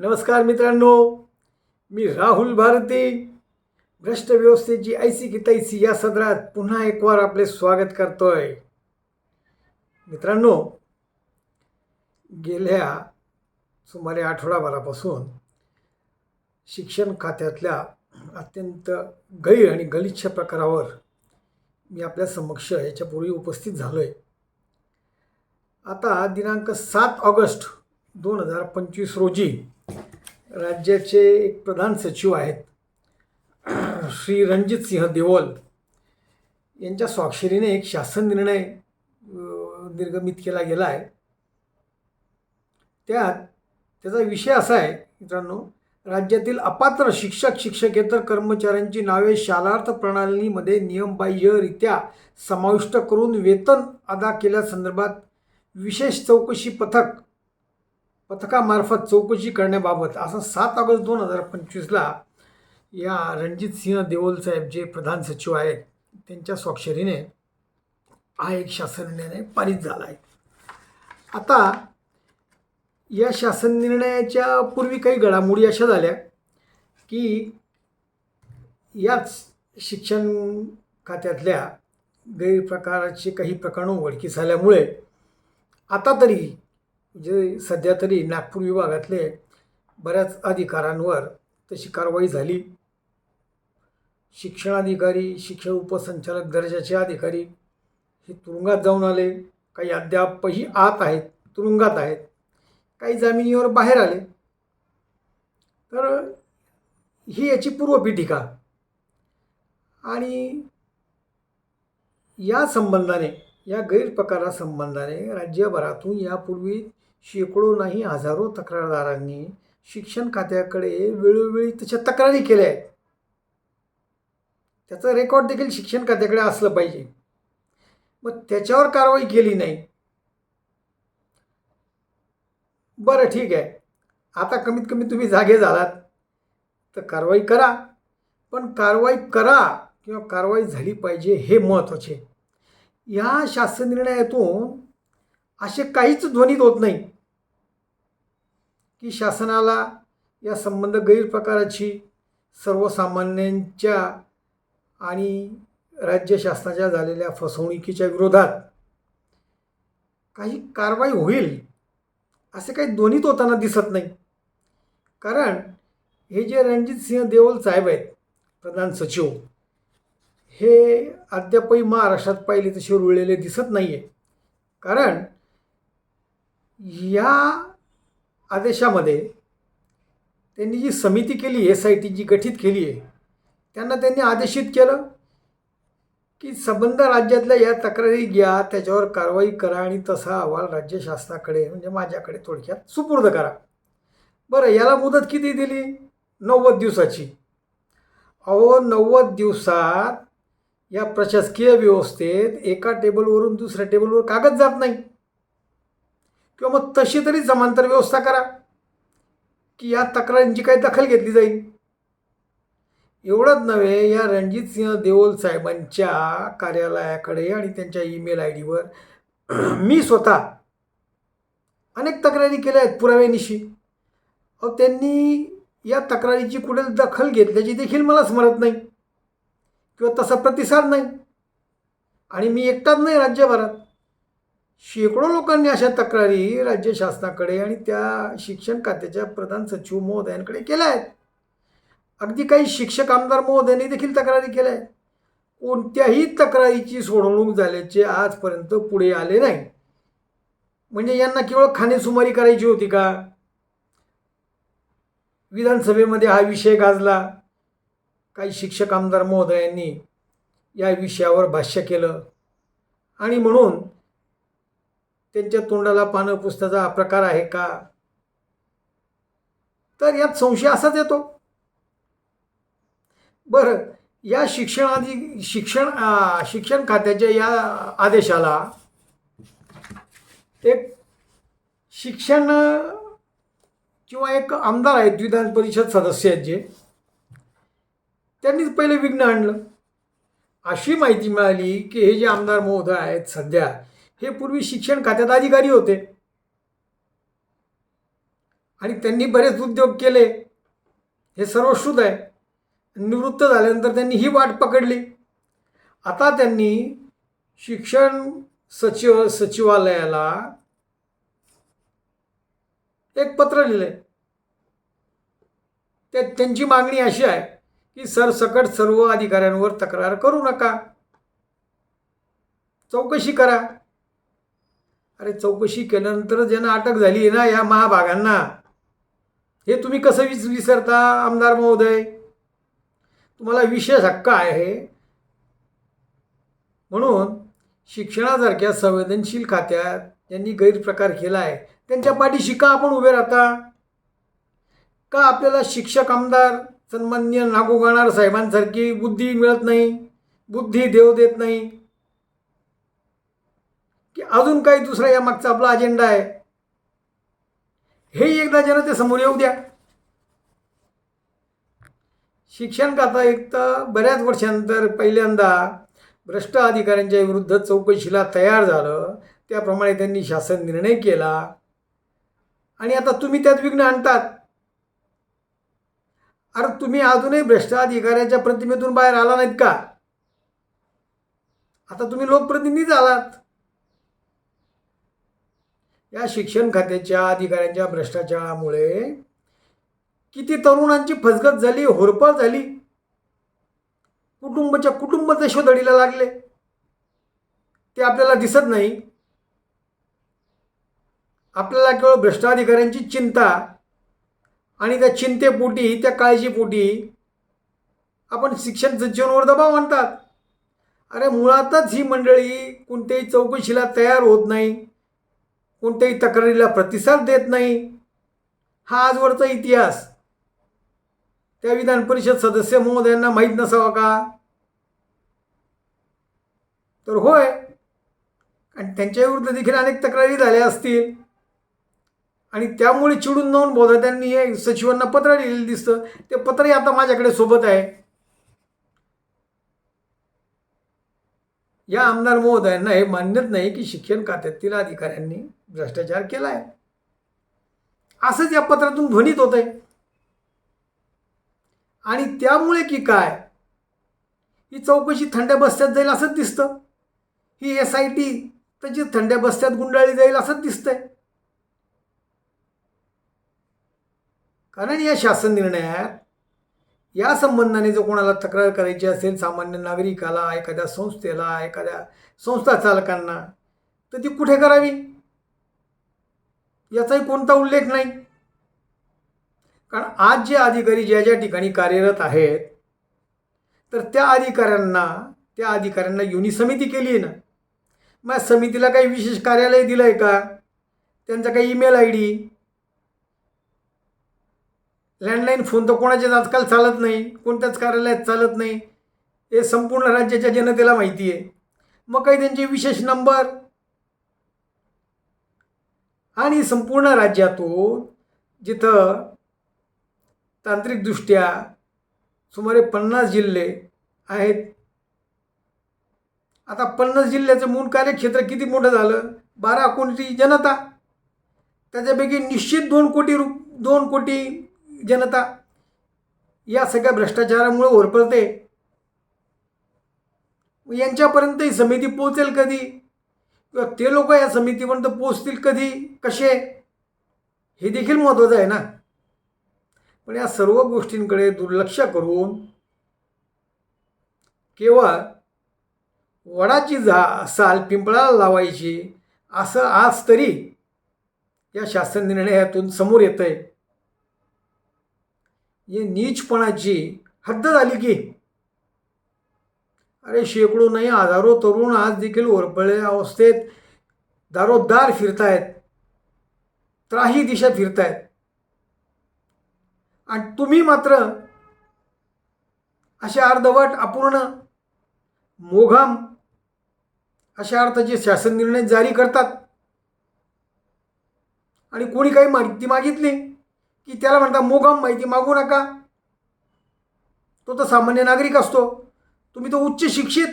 नमस्कार मित्रांनो मी राहुल भारती. भ्रष्ट व्यवस्थेची ऐसी की तैसी या सदरात पुन्हा एक वार आपले स्वागत करतोय. मित्रांनो गेल्या सुमारे आठवडाभरापासून शिक्षण खात्यातल्या अत्यंत गैर आणि गलिच्छ प्रकारावर मी आपल्या समक्ष याच्यापूर्वी उपस्थित झालो आहे आता दिनांक सात ऑगस्ट दोन हजार पंचवीस रोजी राज्याचे एक प्रधान सचिव आहेत श्री रणजित सिंह देओल यांच्या स्वाक्षरीने एक शासन निर्णय निर्गमित केला गेला आहे. त्यात त्याचा विषय असा आहे मित्रांनो राज्यातील अपात्र शिक्षक शिक्षकेतर कर्मचाऱ्यांची नावे शालार्थ प्रणालीमध्ये नियमबाह्यरित्या समाविष्ट करून वेतन अदा केल्यासंदर्भात विशेष चौकशी पथक पथकामार्फत चौकशी करण्याबाबत असं सात ऑगस्ट दोन हजार पंचवीसला या रणजित सिंह देओल साहेब जे प्रधान सचिव आहेत त्यांच्या स्वाक्षरीने हा एक शासन निर्णय पारित झाला आहे. आता या शासन निर्णयाच्या पूर्वी काही घडामोडी अशा झाल्या की याच शिक्षण खात्यातल्या गैरप्रकाराचे काही प्रकरणं उघडकीस आल्यामुळे आता तरी जे सध्या तरी नागपूर विभागातले बऱ्याच अधिकाऱ्यांवर तशी कारवाई झाली. शिक्षणाधिकारी शिक्षण उपसंचालक दर्जाचे अधिकारी हे तुरुंगात जाऊन आले. काही अद्यापही आत आहेत तुरुंगात आहेत. काही जामिनीवर बाहेर आले. तर ही याची पूर्वपीठिका. आणि या संबंधाने या गैरप्रकारासंबंधाने राज्यभरातून यापूर्वी शेकडो नाही हजारो तक्रारदारांनी शिक्षण खात्याकडे वेळोवेळी तशा तक्रारी केल्या आहेत. त्याचं रेकॉर्ड देखील शिक्षण खात्याकडे असलं पाहिजे. मग त्याच्यावर कारवाई केली नाही. बरं ठीक आहे. आता कमीत कमी तुम्ही जागे झालात. तर कारवाई करा. पण कारवाई करा किंवा कारवाई झाली पाहिजे हे महत्त्वाचे या शासन निर्णयातून असे काहीच ध्वनीत होत नाही की शासनाला या संबंध गैरप्रकाराची सर्वसामान्यांच्या आणि राज्य शासनाच्या झालेल्या फसवणुकीच्या विरोधात काही कारवाई होईल असे काही ध्वनीत होताना दिसत नाही. कारण हे जे रणजित सिंह देओल साहेब आहेत प्रधान सचिव हे अद्यापही महाराष्ट्रात पाहिले तसे रुळलेले दिसत नाही आहे कारण या आदेशामध्ये त्यांनी जी समिती केली एस आय टी जी गठीत केली आहे त्यांना त्यांनी आदेशित केलं की संबंध राज्यातल्या या तक्रारी घ्या त्याच्यावर कारवाई करा आणि तसा अहवाल राज्य शासनाकडे म्हणजे माझ्याकडे थोडक्यात सुपूर्द करा. बरं याला मुदत किती दिली? नव्वद दिवसाची. अहो नव्वद दिवसात या प्रशासकीय व्यवस्थेत एका टेबलवरून दुसऱ्या टेबलवर कागद जात नाही. किंवा मग तशी तरी समांतर व्यवस्था करा की या तक्रारींची काही दखल घेतली जाईल. एवढंच नव्हे या रणजित सिंह देओल साहेबांच्या कार्यालयाकडे आणि त्यांच्या ईमेल आय डीवर मी स्वतः अनेक तक्रारी केल्या आहेत पुराव्यानिशी. अहो त्यांनी या तक्रारीची कुठे दखल घेतल्याची देखील मला स्मरत नाही. किंवा तसा प्रतिसाद नाही. आणि मी एकटाच नाही राज्यभरात. शेकडो लोकांनी अशा तक्रारी राज्य शासनाकडे आणि त्या शिक्षण खात्याच्या प्रधान सचिव महोदयांकडे केल्या आहेत. अगदी काही शिक्षक आमदार महोदयांनी देखील तक्रारी केल्या आहेत. कोणत्याही तक्रारीची सोडवणूक झाल्याचे आजपर्यंत पुढे आले नाही. म्हणजे यांना केवळ खाणेसुमारी करायची होती का? विधानसभेमध्ये हा विषय गाजला. काही शिक्षक आमदार महोदयांनी या विषयावर भाष्य केलं. आणि म्हणून त्यांच्या तोंडाला पानं पुसण्याचा हा प्रकार आहे का? तर यात संशय असाच येतो. बरं या शिक्षणाधी शिक्षण शिक्षण खात्याच्या या आदेशाला एक शिक्षण किंवा एक आमदार आहेत विधान परिषद सदस्य आहेत जे. त्यांनीच पहिले विघ्न आणलं. अशी माहिती मिळाली की हे जे आमदार महोदय आहेत सध्या हे पूर्वी शिक्षण खात्यात अधिकारी होते. आणि त्यांनी बरेच उद्योग केले. हे सर्व आहे. निवृत्त झाल्यानंतर त्यांनी ही वाट पकडली. आता त्यांनी शिक्षण सचिव सचिवालयाला एक पत्र लिहिलंय. ते त्यांची मागणी अशी आहे. की सरसकट सर्व अधिकाऱ्यांवर तक्रार करू नका. चौकशी करा. अरे चौकशी केल्यानंतर ज्यांना अटक झाली आहे ना या महाभागांना. हे तुम्ही कसं विस विसरता आमदार महोदय? तुम्हाला विशेष हक्क आहे. म्हणून शिक्षणासारख्या संवेदनशील खात्यात ज्यांनी गैरप्रकार केला आहे त्यांच्या पाठीशी का आपण उभे राहता? का आपल्याला शिक्षक आमदार सन्मान्य नागू गाणार साहेबांसारखी बुद्धी मिळत नाही बुद्धी देव देत नाही. की अजून काही दुसरा या मागचा आपला अजेंडा आहे. हे एकदा जनतेसमोर येऊ द्या. शिक्षण खाता एक तर बऱ्याच वर्षांतर पहिल्यांदा भ्रष्ट अधिकाऱ्यांच्या विरुद्ध चौकशीला तयार झालं. त्याप्रमाणे त्यांनी शासन निर्णय केला. आणि आता तुम्ही त्यात विघ्न आणतात. अरे तुम्ही अजूनही भ्रष्टाधिकाऱ्यांच्या प्रतिमेतून बाहेर आला नाहीत का? आता तुम्ही लोकप्रतिनिधी आलात या शिक्षण खात्याच्या अधिकाऱ्यांच्या भ्रष्टाचारामुळे किती तरुणांची फसगत झाली होरपळ झाली. कुटुंबाच्या कुटुंब शोधडीला लागले. ते आपल्याला दिसत नाही. आपल्याला केवळ भ्रष्टाधिकाऱ्यांची चिंता आणि त्या चिंतेपोटी त्या काळजीपोटी आपण शिक्षण सचिवांवर दबाव आणतात. अरे मुळातच ही मंडळी कोणत्याही चौकशीला तयार होत नाही कोणत्याही तक्रारीला प्रतिसाद देत नाही. हा आजवरचा इतिहास. त्या विधान परिषद सदस्य महोदयांना माहीत नसावा का? तर होय. आणि त्यांच्या विरुद्ध देखील अनेक तक्रारी झाल्या असतील. आणि त्यामुळे चिडून जाऊन बोधा त्यांनी हे सचिवांना पत्र लिहिलेलं दिसतं. ते पत्रही आता माझ्याकडे सोबत आहे. या आमदार महोदयांना हे मान्यच नाही की शिक्षण खात्यातील अधिकाऱ्यांनी भ्रष्टाचार केला आहे असंच या पत्रातून ध्वनीत होत आहे आणि त्यामुळे की काय? ही चौकशी थंड्या बस्त्यात जाईल असंच दिसतं. ही एस आय टी त्याची थंड्या बस्त्यात गुंडाळली जाईल असंच दिसतंय. कारण या शासन निर्णयात या संबंधाने जर कोणाला तक्रार करायची असेल सामान्य नागरिकाला एखाद्या संस्थेला एखाद्या संस्था चालकांना तर ती कुठे करावी? याचाही कोणता उल्लेख नाही. कारण आज जे अधिकारी ज्या ज्या ठिकाणी कार्यरत आहेत तर त्या अधिकाऱ्यांना त्या अधिकाऱ्यांना युनी समिती केली आहे ना. मग समितीला काही विशेष कार्यालय दिलं आहे का? त्यांचा काही email I D? Landline phone तर कोणाचेच आजकाल चालत नाही. कोणत्याच कार्यालयात चालत नाही. हे संपूर्ण राज्याच्या जनतेला माहिती आहे. मग काही त्यांचे विशेष नंबर आणि संपूर्ण राज्यातून जिथं तांत्रिकदृष्ट्या सुमारे पन्नास जिल्हे आहेत. आता पन्नास जिल्ह्याचं मूळ कार्यक्षेत्र किती मोठं झालं? बारा कोटी जनता. त्याच्यापैकी निश्चित दोन कोटी रु दोन कोटी जनता या सगळ्या भ्रष्टाचारामुळे होरपळते यांच्यापर्यंत ही समिती पोहोचेल कधी? किंवा ते लोक या समितीपर्यंत पोहोचतील कधी? कसे? हे देखील महत्त्वाचं आहे ना. पण या सर्व गोष्टींकडे दुर्लक्ष करून केवळ वडाची झा साल पिंपळाला लावायची असं आज तरी या शासन निर्णयातून समोर येतं आहे ये नीचपणाची हद्द झाली की. अरे शेकडो नाही हजारो तरुण आज देखील ओरपळलेल्या अवस्थेत दारोदार फिरतायत. त्राही दिशा फिरतायत. आणि तुम्ही मात्र अशा अर्धवट अपूर्ण मोघाम अशा अर्थाचे शासन निर्णय जारी करतात. आणि कोणी काही माहिती मागितली? की त्याला म्हणता मोगाम माहिती मागू नका. तो तर सामान्य नागरिक असतो. तुम्ही तो उच्च शिक्षित.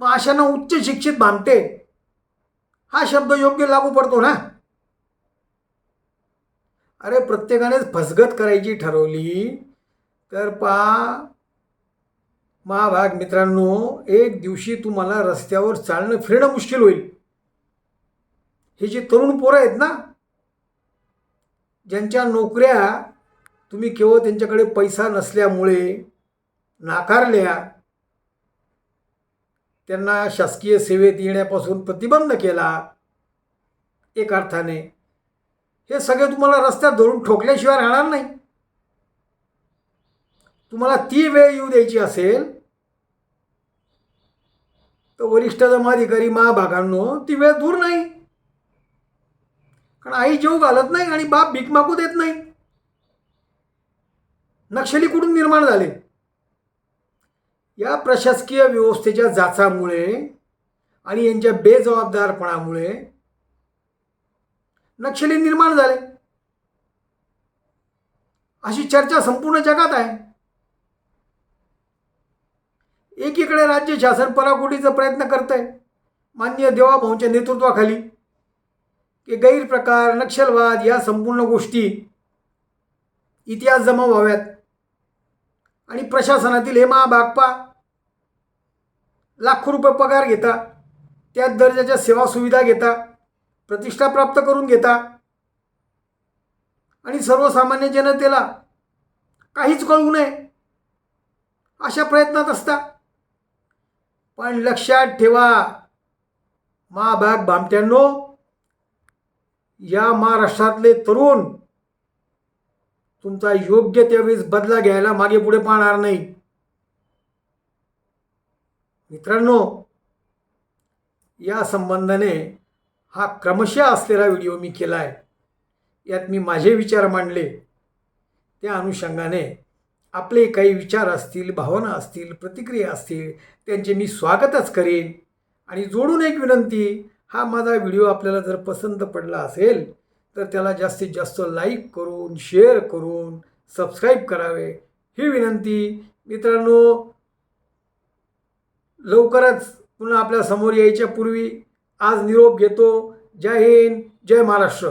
मग अशांना उच्च शिक्षित भामटे. हा शब्द योग्य लागू पडतो ना? अरे प्रत्येकानेच फसगत करायची ठरवली. तर पा महाभाग मित्रांनो एक दिवशी तुम्हाला रस्त्यावर चालणं फिरणं मुश्किल होईल. हे जे तरुण पोरं आहेत ना ज्यांच्या नोकऱ्या तुम्ही केवळ त्यांच्याकडे पैसा नसल्यामुळे नाकारल्या त्यांना शासकीय सेवेत येण्यापासून प्रतिबंध केला एक अर्थाने हे सगळे तुम्हाला रस्त्यात धरून ठोकल्याशिवाय राहणार नाही. तुम्हाला ती वेळ येऊ द्यायची असेल तर वरिष्ठ जमाधिकारी महाभागांनो ती वेळ दूर नाही. कारण आई जेव घालत नाही आणि बाप भीक मागू देत नाही. नक्षली कुठून निर्माण झाले? या प्रशासकीय व्यवस्थेच्या जाचामुळे आणि यांच्या बेजबाबदारपणामुळे नक्षली निर्माण झाले. अशी चर्चा संपूर्ण जगात आहे. एकीकडे राज्य शासन पराकोटीचा प्रयत्न करत आहे मान्य देवाभाऊंच्या नेतृत्वाखाली की गैरप्रकार नक्षलवाद या संपूर्ण गोष्टी इतिहास जमा व्हाव्यात. आणि प्रशासनातील हे महाभागपा लाखो रुपये पगार घेता त्याच दर्जाच्या सेवा सुविधा घेता प्रतिष्ठा प्राप्त करून घेता. आणि सर्वसामान्य जनतेला काहीच कळू नये अशा प्रयत्नात असता. पण लक्षात ठेवा महाभाग भामट्यांनो या महाराष्ट्रातले तरुण तुमचा योग्य त्यावेळेस बदला घ्यायला मागे पुढे पाहणार नाही. मित्रांनो या संबंधाने हा क्रमशः असलेला व्हिडिओ मी केला आहे यात मी माझे विचार मांडले. त्या अनुषंगाने आपले काही विचार असतील भावना असतील प्रतिक्रिया असतील त्यांचे मी स्वागतच करेन आणि जोडून एक विनंती हा माझा व्हिडिओ आपल्याला जर पसंत पडला असेल तर त्याला जास्तीत जास्त लाईक करून शेअर करून सबस्क्राईब करावे. ही विनंती. मित्रांनो लवकरच पुन्हा आपल्यासमोर यायच्या पूर्वी आज निरोप घेतो. जय हिंद जय महाराष्ट्र.